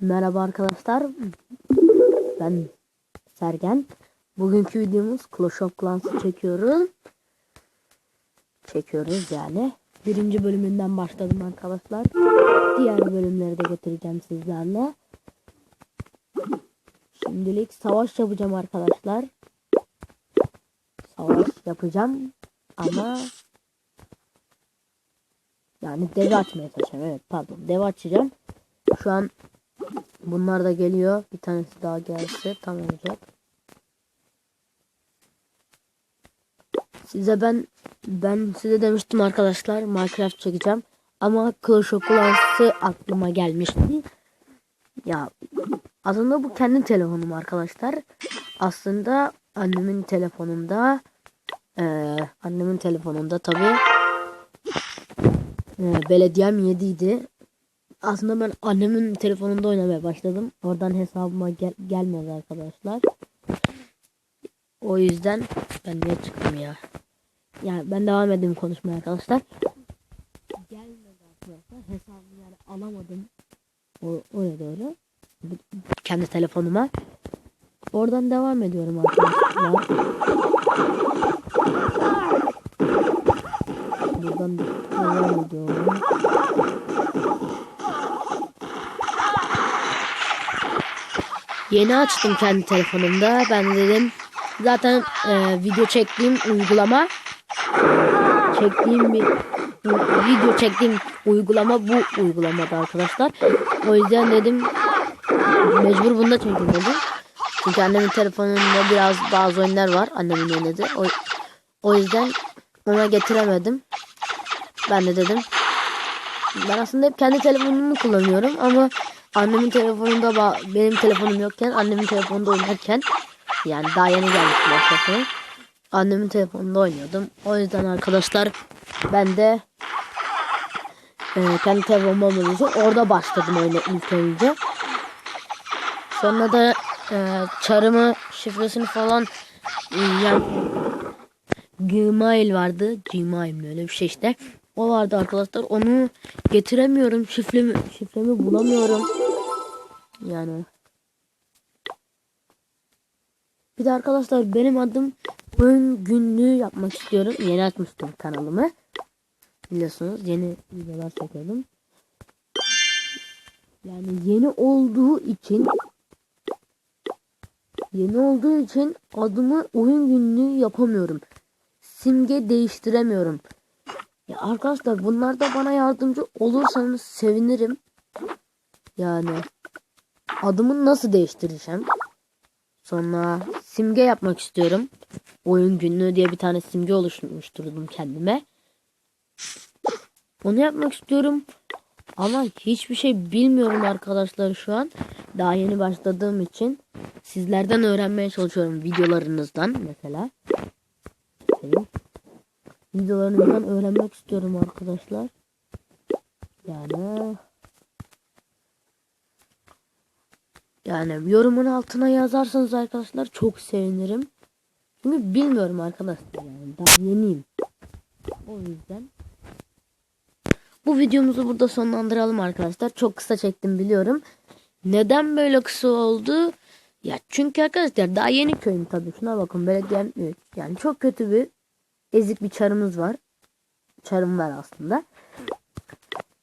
Merhaba arkadaşlar. Ben Sergen. Bugünkü videomuz Clash of Clans'ı çekiyoruz. Çekiyoruz yani. Birinci bölümünden başladım arkadaşlar. Diğer bölümleri de getireceğim sizlerle. Şimdilik savaş yapacağım arkadaşlar. Savaş yapacağım ama yani dev açmaya çalışacağım. Evet pardon dev açacağım. Şu an bunlar da geliyor. Bir tanesi daha gelse tam olacak. Size ben ben size demiştim arkadaşlar Minecraft çekeceğim. Ama Clash of Clans'ı aklıma gelmişti. Ya aslında bu kendi telefonum arkadaşlar. Aslında annemin telefonunda eee annemin telefonunda tabi belediyem 7 idi. Aslında ben annemin telefonunda oynamaya başladım. Oradan hesabıma gel gelmedi arkadaşlar. O yüzden ben niye çıktım ya? Yani ben devam edeyim konuşmaya arkadaşlar. Gelmedi arkadaşlar. Hesabımı yani alamadım. O, oraya doğru. Kendi telefonuma. Oradan devam ediyorum arkadaşlar. Buradan devam ediyorum. Yeni açtım kendi telefonumda. Ben de dedim zaten e, video çektiğim uygulama çektiğim bir video çektiğim uygulama bu uygulamada arkadaşlar. O yüzden dedim mecbur bunda çekeyim dedim. Çünkü annemin telefonunda biraz bazı oyunlar var annemin oynadığı. O, o yüzden ona getiremedim. Ben de dedim ben aslında hep kendi telefonumu kullanıyorum ama annemin telefonunda benim telefonum yokken annemin telefonunda oynarken yani daha yeni gelmişti o telefon. Annemin telefonunda oynuyordum. O yüzden arkadaşlar ben de e, kendi telefonum orada başladım oyuna ilk önce. Sonra da e, çarımı şifresini falan e, yani Gmail vardı. Gmail mi öyle bir şey işte. O vardı arkadaşlar. Onu getiremiyorum. Şifremi, şifremi bulamıyorum. Yani. Bir de arkadaşlar benim adım oyun günlüğü yapmak istiyorum. Yeni açmıştım kanalımı. Biliyorsunuz yeni videolar çekiyordum. Yani yeni olduğu için yeni olduğu için adımı oyun günlüğü yapamıyorum. Simge değiştiremiyorum. Ya arkadaşlar bunlar da bana yardımcı olursanız sevinirim. Yani adımı nasıl değiştireceğim? Sonra simge yapmak istiyorum. Oyun günlüğü diye bir tane simge oluşturmuşturdum kendime. Onu yapmak istiyorum. Ama hiçbir şey bilmiyorum arkadaşlar şu an. Daha yeni başladığım için sizlerden öğrenmeye çalışıyorum videolarınızdan mesela. Videolarınızdan öğrenmek istiyorum arkadaşlar. Yani yani yorumun altına yazarsanız arkadaşlar çok sevinirim. Çünkü bilmiyorum arkadaşlar yani daha yeniyim. O yüzden bu videomuzu burada sonlandıralım arkadaşlar. Çok kısa çektim biliyorum. Neden böyle kısa oldu? Ya çünkü arkadaşlar daha yeni köyüm tabii. Şuna bakın belediye yani çok kötü bir ezik bir çarımız var. Çarım var aslında.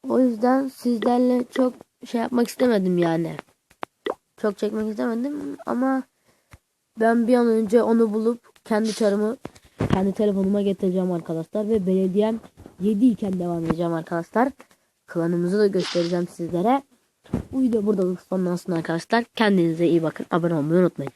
O yüzden sizlerle çok şey yapmak istemedim yani. Çok çekmek istemedim ama ben bir an önce onu bulup kendi çarımı kendi telefonuma getireceğim arkadaşlar ve belediyem 7 iken devam edeceğim arkadaşlar. Klanımızı da göstereceğim sizlere. Bu video burada sonlansın arkadaşlar. Kendinize iyi bakın. Abone olmayı unutmayın.